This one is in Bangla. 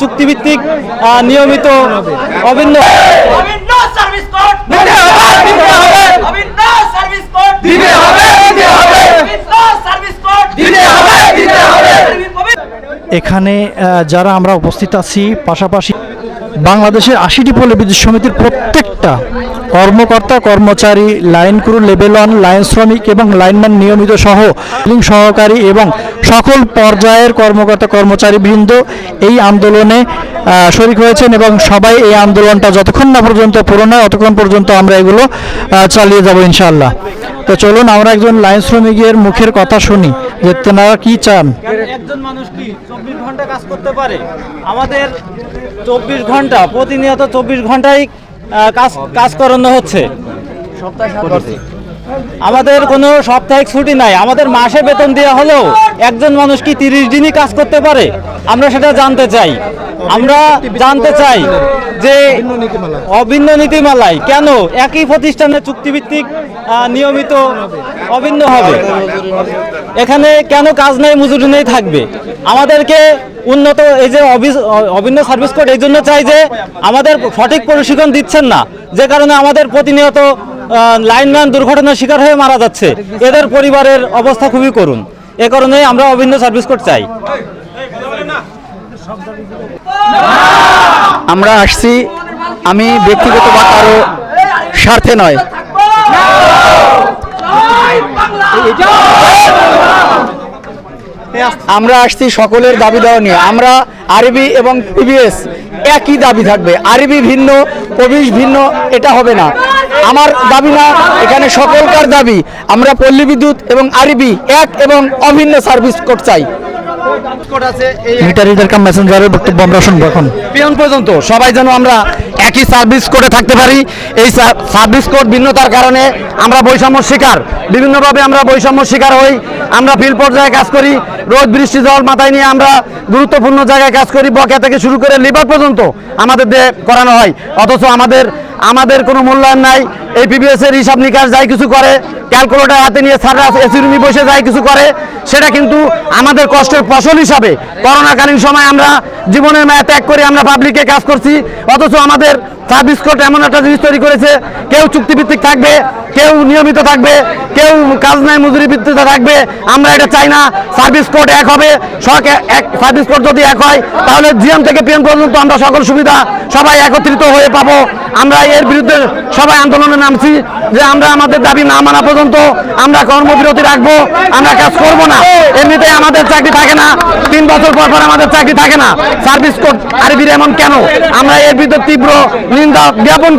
চুক্তিভিত্তিক নিয়মিত অভিন্ন। এখানে যারা আমরা উপস্থিত আছি পাশাপাশি বাংলাদেশের আশিটি পল্লী বিদ্যুৎ সমিতির প্রত্যেকটা কর্মকর্তা, কর্মচারী, line crew, level one, line শ্রমিক এবং লাইনম্যান নিয়মিত সহ লিং সহকারী এবং সকল পর্যায়ের কর্মকর্তা কর্মচারী বৃন্দ এই আন্দোলনে শরিক হয়েছেন এবং সবাই এই আন্দোলনটা যতক্ষণ না পর্যন্ত পূরণ হয় ততক্ষণ পর্যন্ত আমরা এগুলো চালিয়ে যাব ইনশাল্লাহ তো চলুন আমরা একজন লাইন শ্রমিকের মুখের কথা শুনি, যে তেনারা কি চান? একজন মানুষ কি চব্বিশ ঘণ্টা কাজ করতে পারে? আমাদের চব্বিশ ঘণ্টা, প্রতিনিয়ত চব্বিশ ঘন্টায় কাজ কাজ করানো হচ্ছে। আমাদের কোনো সাপ্তাহিক ছুটি নাই। আমাদের মাসে বেতন দেওয়া হলেও একজন মানুষ কি তিরিশ দিনই কাজ করতে পারে? আমরা সেটা জানতে চাই। আমরা জানতে চাই যে অভিন্ন নীতিমালায় কেন একই প্রতিষ্ঠানে চুক্তিভিত্তিক নিয়মিত অভিন্ন হবে? এখানে কেন কাজ নেই মজুরি নেই থাকবে? আমাদেরকে উন্নত এই যে অবি- অভিন্ন সার্ভিস কোড এই জন্য চাই যে আমাদের সঠিক প্রশিক্ষণ দিচ্ছেন না। যে কারণে আমাদের প্রতিনিয়ত লাইনম্যান দুর্ঘটনার শিকার হয়ে মারা যাচ্ছে। এদের পরিবারের অবস্থা খুবই করুন এ কারণে আমরা অভিন্ন সার্ভিস কোড চাই। আমরা আসছি আমি ব্যক্তিগত বা কারও স্বার্থে নয়। আমরা আসছি সকলের দাবি দেওয়া নিয়ে। আমরা আরবি এবং পিবিএস একই দাবি থাকবে। আরবি ভিন্ন প্রবিশ ভিন্ন এটা হবে না। আমার দাবি না এখানে সকলকার দাবি। আমরা পল্লী বিদ্যুৎ এবং আরবি এক এবং অভিন্ন সার্ভিস কোড চাই। মিটার রিডার কাম মেসেঞ্জারের বক্তব্য আমরা শুনব এখন। পিয়ন পর্যন্ত সবাই যেন আমরা একই সার্ভিস কোর্টে থাকতে পারি। এই সার্ভিস কোড ভিন্নতার কারণে আমরা বৈষম্য শিকার। বিভিন্নভাবে আমরা বৈষম্য শিকার হই। আমরা ফিল্ড পর্যায়ে কাজ করি। রোদ, বৃষ্টি, জল মাথায় নিয়ে আমরা গুরুত্বপূর্ণ জায়গায় কাজ করি। বকেয়া থেকে শুরু করে লিভার পর্যন্ত আমাদের দিয়ে করানো হয়। অথচ আমাদের আমাদের কোনো মূল্যায়ন নাই। এই পিবিএস এর হিসাব নিকাশ যাই কিছু করে, ক্যালকুলেটার হাতে নিয়ে সারা এসি রুমি বসে যাই কিছু করে, সেটা কিন্তু আমাদের কষ্টের ফসল হিসাবে। করোনাকালীন সময় আমরা জীবনের মায়া ত্যাগ করে আমরা পাবলিকে কাজ করছি, অথচ আমাদের সার্ভিস কোর্ট এমন একটা জিনিস তৈরি করেছে, কেউ চুক্তিভিত্তিক থাকবে কেউ নিয়মিত থাকবে, কেউ কাজ নাই, মজুরি ভিত্তিতে থাকবে। আমরা এটা চাই না সার্ভিস কোড এক হবে। সব এক সার্ভিস কোড যদি এক হয়, তাহলে জিএম থেকে পিএম পর্যন্ত আমরা সকল সুবিধা সবাই একত্রিত হয়ে পাবো। আমরা এর বিরুদ্ধে সবাই আন্দোলনে নামছি যে আমরা আমাদের দাবি না মানা পর্যন্ত আমরা কর্মবিরতি রাখব, আমরা কাজ করব না। এমনিতে আমাদের চাকরি থাকে না, তিন বছর পর পর আমাদের চাকরি থাকে না। সার্ভিস কোড আরবির এমন কেন? আমরা এর বিরুদ্ধে তীব্র নিন্দা জ্ঞাপন